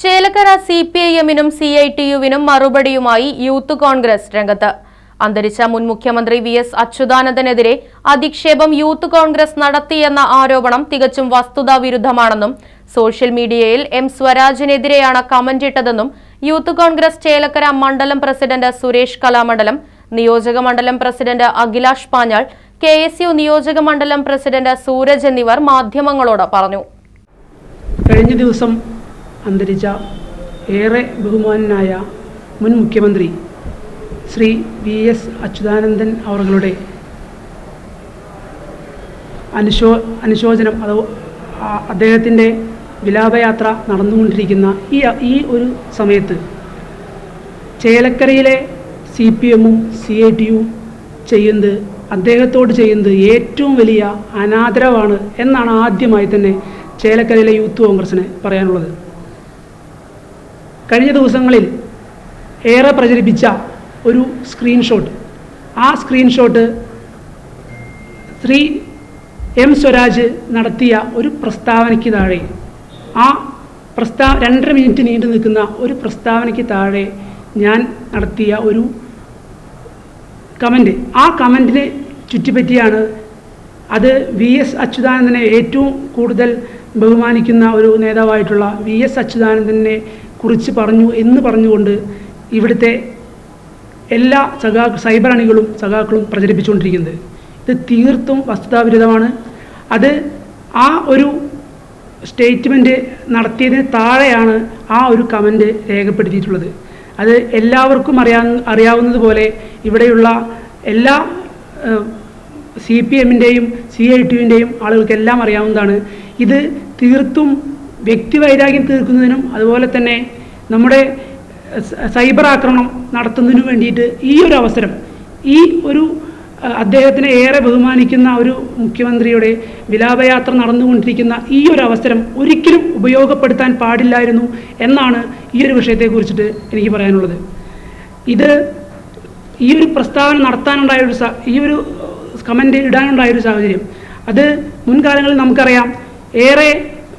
Chelakkara C P I എമ്മിനും C I T യുവിനും മറുപടിയുമായി യൂത്ത് കോൺഗ്രസ് രംഗത്ത്. അന്തരിച്ച മുൻ മുഖ്യമന്ത്രി വി എസ് അച്യുതാനന്ദനെതിരെ അധിക്ഷേപം യൂത്ത് കോൺഗ്രസ് നടത്തിയെന്ന ആരോപണം തികച്ചും വസ്തുതാവിരുദ്ധമാണെന്നും സോഷ്യൽ മീഡിയയിൽ എം സ്വരാജിനെതിരെയാണ് കമന്റ് ഇട്ടതെന്നും യൂത്ത് കോൺഗ്രസ് ചേലക്കര മണ്ഡലം പ്രസിഡന്റ് സുരേഷ് കലാമണ്ഡലം നിയോജക മണ്ഡലം president Akhilash Panjal K S U നിയോജക മണ്ഡലം പ്രസിഡന്റ് സൂരജ് എന്നിവർ മാധ്യമങ്ങളോട് പറഞ്ഞു. കഴിഞ്ഞ ദിവസം അന്തരിച്ച ഏറെ ബഹുമാനനായ മുൻ മുഖ്യമന്ത്രി ശ്രീ വി എസ് അച്യുതാനന്ദൻ അവർകളുടെ അനുശോ അനുശോചനം അത് അദ്ദേഹത്തിന്റെ വിലാപയാത്ര നടന്നുകൊണ്ടിരിക്കുന്ന ഈ ഈ ഒരു സമയത്ത് ചേലക്കരയിലെ സി പി എമ്മും സി ഐ ടിയും ചെയ്യുന്നത് അദ്ദേഹത്തോട് ചെയ്യുന്നത് ഏറ്റവും വലിയ അനാദരവാണ് എന്നാണ് ആദ്യമായി തന്നെ ചേലക്കരയിലെ യൂത്ത് കോൺഗ്രസിന് പറയാനുള്ളത്. കഴിഞ്ഞ ദിവസങ്ങളിൽ ഏറെ പ്രചരിപ്പിച്ച ഒരു സ്ക്രീൻഷോട്ട് ആ സ്ക്രീൻഷോട്ട് ശ്രീ എം സ്വരാജ് നടത്തിയ ഒരു പ്രസ്താവനയ്ക്ക് താഴെ ആ പ്രസ്താ രണ്ടര മിനിറ്റ് നീണ്ടു നിൽക്കുന്ന ഒരു പ്രസ്താവനയ്ക്ക് താഴെ ഞാൻ നടത്തിയ ഒരു കമന്റ് ആ കമന്റിനെ ചുറ്റിപ്പറ്റിയാണ് അത് വി എസ് അച്യുതാനന്ദനെ ഏറ്റവും കൂടുതൽ ബഹുമാനിക്കുന്ന ഒരു നേതാവായിട്ടുള്ള വി എസ് അച്യുതാനന്ദനെ കുറിച്ച് പറഞ്ഞു എന്ന് പറഞ്ഞുകൊണ്ട് ഇവിടുത്തെ എല്ലാ സഖാ സൈബർ അണികളും സഖാക്കളും പ്രചരിപ്പിച്ചുകൊണ്ടിരിക്കുന്നത്. ഇത് തീർത്തും വസ്തുതാവിരുദ്ധമാണ്. അത് ആ ഒരു സ്റ്റേറ്റ്മെന്റ് നടത്തിയതിന് താഴെയാണ് ആ ഒരു കമന്റ് രേഖപ്പെടുത്തിയിട്ടുള്ളത്. അത് എല്ലാവർക്കും അറിയാ അറിയാവുന്നതുപോലെ ഇവിടെയുള്ള എല്ലാ സി പി എമ്മിന്റെയും സി ഐ ടിയുവിന്റെയും ആളുകൾക്കെല്ലാം അറിയാവുന്നതാണ്. ഇത് തീർത്തും വ്യക്തിവൈരാഗ്യം തീർക്കുന്നതിനും അതുപോലെ തന്നെ നമ്മുടെ സൈബർ ആക്രമണം നടത്തുന്നതിനു വേണ്ടിയിട്ട് ഈ ഒരു അവസരം ഈ ഒരു അദ്ദേഹത്തിനെ ഏറെ ബഹുമാനിക്കുന്ന ഒരു മുഖ്യമന്ത്രിയുടെ വിലാപയാത്ര നടന്നുകൊണ്ടിരിക്കുന്ന ഈ ഒരു അവസരം ഒരിക്കലും ഉപയോഗപ്പെടുത്താൻ പാടില്ലായിരുന്നു എന്നാണ് ഈ ഒരു വിഷയത്തെക്കുറിച്ചിട്ട് എനിക്ക് പറയാനുള്ളത്. ഇത് ഈ ഒരു പ്രസ്താവന നടത്താനുണ്ടായ ഒരു ഈ ഒരു കമന്റ് ഇടാനുണ്ടായ ഒരു സാഹചര്യം. അത് മുൻകാലങ്ങളിൽ നമുക്കറിയാം ഏറെ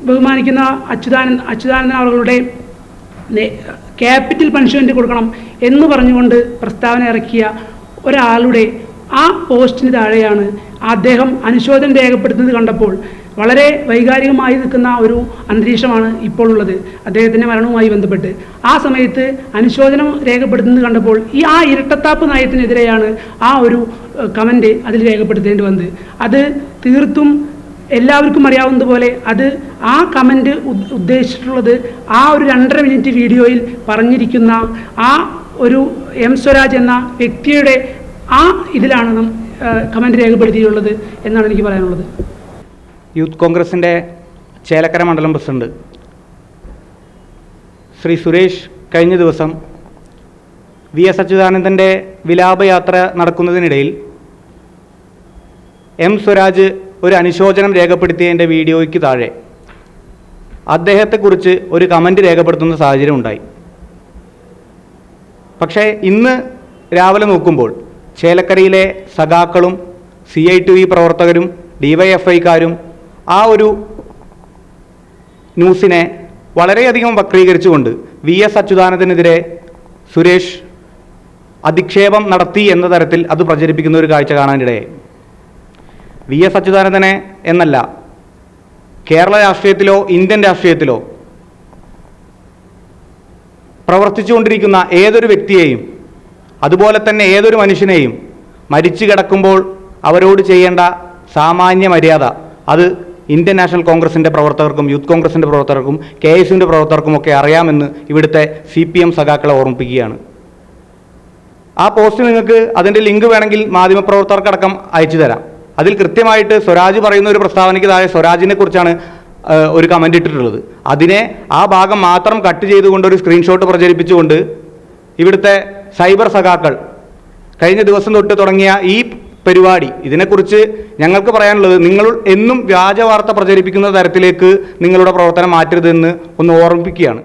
ബഹുമാനിക്കുന്ന അച്യുതാനന്ദ അച്യുതാനന്ദൻ അവരുടെ ക്യാപിറ്റൽ പണിഷ്മെന്റ് കൊടുക്കണം എന്ന് പറഞ്ഞുകൊണ്ട് പ്രസ്താവന ഇറക്കിയ ഒരാളുടെ ആ പോസ്റ്റിന് താഴെയാണ് അദ്ദേഹം അനുശോചനം രേഖപ്പെടുത്തുന്നത് കണ്ടപ്പോൾ വളരെ വൈകാരികമായി നിൽക്കുന്ന ഒരു അന്തരീക്ഷമാണ് ഇപ്പോൾ ഉള്ളത്. അദ്ദേഹത്തിന്റെ മരണവുമായി ബന്ധപ്പെട്ട്. ആ സമയത്ത് അനുശോചനം രേഖപ്പെടുത്തുന്നത് കണ്ടപ്പോൾ ഈ ആ ഇരട്ടത്താപ്പ് നയത്തിനെതിരെയാണ് ആ ഒരു കമന്റ് അതിൽ രേഖപ്പെടുത്തേണ്ടി വന്നത്. അത് തീർത്തും എല്ലാവർക്കും അറിയാവുന്നതുപോലെ അത് ആ കമന്റ് ഉദ്ദേശിച്ചിട്ടുള്ളത് ആ ഒരു രണ്ടര മിനിറ്റ് വീഡിയോയിൽ പറഞ്ഞിരിക്കുന്ന ആ ഒരു എം സ്വരാജ് എന്ന വ്യക്തിയുടെ ആ ഇതിലാണ് നാം കമന്റ് രേഖപ്പെടുത്തിയിട്ടുള്ളത് എന്നാണ് എനിക്ക് പറയാനുള്ളത്. യൂത്ത് കോൺഗ്രസിന്റെ ചേലക്കര മണ്ഡലം പ്രസിഡന്റ് ശ്രീ സുരേഷ് കഴിഞ്ഞ ദിവസം വി എസ് അച്യുതാനന്ദന്റെ വിലാപയാത്ര നടക്കുന്നതിനിടയിൽ എം സ്വരാജ് ഒരു അനുശോചനം രേഖപ്പെടുത്തിയ രേഖപ്പെടുത്തിയതിന്റെ വീഡിയോയ്ക്ക് താഴെ അദ്ദേഹത്തെക്കുറിച്ച് ഒരു കമന്റ് രേഖപ്പെടുത്തുന്ന സാഹചര്യം ഉണ്ടായി. പക്ഷേ ഇന്ന് രാവിലെ നോക്കുമ്പോൾ ചേലക്കരയിലെ സഖാക്കളും സി ഐ ടി വി പ്രവർത്തകരും ഡിവൈഎഫ്ഐക്കാരും ആ ഒരു ന്യൂസിനെ വളരെയധികം വക്രീകരിച്ചുകൊണ്ട് വി എസ് അച്യുതാനന്ദനെതിരെ സുരേഷ് അധിക്ഷേപം നടത്തി എന്ന തരത്തിൽ അത് പ്രചരിപ്പിക്കുന്ന ഒരു കാഴ്ച കാണാനിടയായി. വി എസ് അച്യുതാനന്ദനെ എന്നല്ല. കേരള രാഷ്ട്രീയത്തിലോ ഇന്ത്യൻ രാഷ്ട്രീയത്തിലോ പ്രവർത്തിച്ചുകൊണ്ടിരിക്കുന്ന ഏതൊരു വ്യക്തിയെയും അതുപോലെ തന്നെ ഏതൊരു മനുഷ്യനെയും മരിച്ചു കിടക്കുമ്പോൾ അവരോട് ചെയ്യേണ്ട സാമാന്യ മര്യാദ അത് ഇന്ത്യൻ നാഷണൽ കോൺഗ്രസിന്റെ പ്രവർത്തകർക്കും യൂത്ത് കോൺഗ്രസിന്റെ പ്രവർത്തകർക്കും കെ എസ് പ്രവർത്തകർക്കും ഒക്കെ അറിയാമെന്ന് ഇവിടുത്തെ സി പി എം സഖാക്കളെ ഓർമ്മിപ്പിക്കുകയാണ്. ആ പോസ്റ്റ് നിങ്ങൾക്ക് അതിന്റെ ലിങ്ക് വേണമെങ്കിൽ മാധ്യമപ്രവർത്തകർക്കടക്കം അയച്ചു തരാം അതിൽ കൃത്യമായിട്ട് സ്വരാജ് പറയുന്ന ഒരു പ്രസ്താവനയ്ക്ക് താഴെ സ്വരാജിനെ കുറിച്ചാണ് ഒരു കമന്റ് ഇട്ടിട്ടുള്ളത്. അതിനെ ആ ഭാഗം മാത്രം കട്ട് ചെയ്തുകൊണ്ട് ഒരു സ്ക്രീൻഷോട്ട് പ്രചരിപ്പിച്ചുകൊണ്ട് ഇവിടുത്തെ സൈബർ സഖാക്കൾ കഴിഞ്ഞ ദിവസം തൊട്ട് തുടങ്ങിയ ഈ പരിപാടി ഇതിനെക്കുറിച്ച് ഞങ്ങൾക്ക് പറയാനുള്ളത് നിങ്ങൾ എന്നും വ്യാജ വാർത്ത പ്രചരിപ്പിക്കുന്ന തരത്തിലേക്ക് നിങ്ങളുടെ പ്രവർത്തനം മാറ്റരുതെന്ന് ഒന്ന് ഓർമ്മിപ്പിക്കുകയാണ്.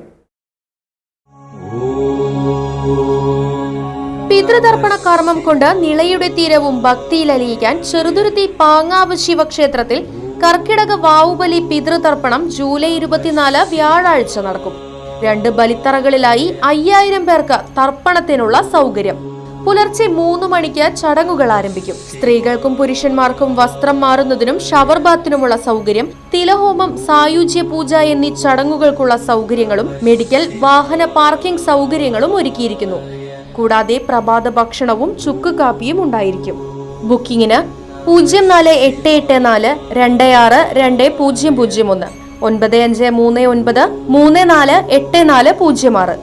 പിതൃതർപ്പണ കർമ്മം കൊണ്ട് നിളയുടെ തീരവും ഭക്തിയിലലിയിക്കാൻ ചെറുതുരുത്തി പാങ്ങാവ് ശിവക്ഷേത്രത്തിൽ കർക്കിടക വാവുബലി പിതൃതർപ്പണം ജൂലൈ ഇരുപത്തിനാല് വ്യാഴാഴ്ച നടക്കും. രണ്ട് ബലിത്തറകളിലായി അയ്യായിരം പേർക്ക് തർപ്പണത്തിനുള്ള സൗകര്യം. പുലർച്ചെ മൂന്ന് മണിക്ക് ചടങ്ങുകൾ ആരംഭിക്കും. സ്ത്രീകൾക്കും പുരുഷന്മാർക്കും വസ്ത്രം മാറുന്നതിനും ഷവർ ബാത്തിനുമുള്ള സൗകര്യം തിലഹോമം സായുജ്യ പൂജ എന്നീ ചടങ്ങുകൾക്കുള്ള സൗകര്യങ്ങളും മെഡിക്കൽ വാഹന പാർക്കിംഗ് സൗകര്യങ്ങളും ഒരുക്കിയിരിക്കുന്നു. കൂടാതെ പ്രഭാത ഭക്ഷണവും ചുക്ക് കാപ്പിയും ഉണ്ടായിരിക്കും. ബുക്കിംഗിന് പൂജ്യം നാല് എട്ട് എട്ട് നാല് രണ്ട് ആറ് രണ്ട് പൂജ്യം പൂജ്യം ഒന്ന്. ഒൻപത് അഞ്ച് മൂന്ന് ഒൻപത് മൂന്ന് നാല് എട്ട് നാല് പൂജ്യം ആറ്.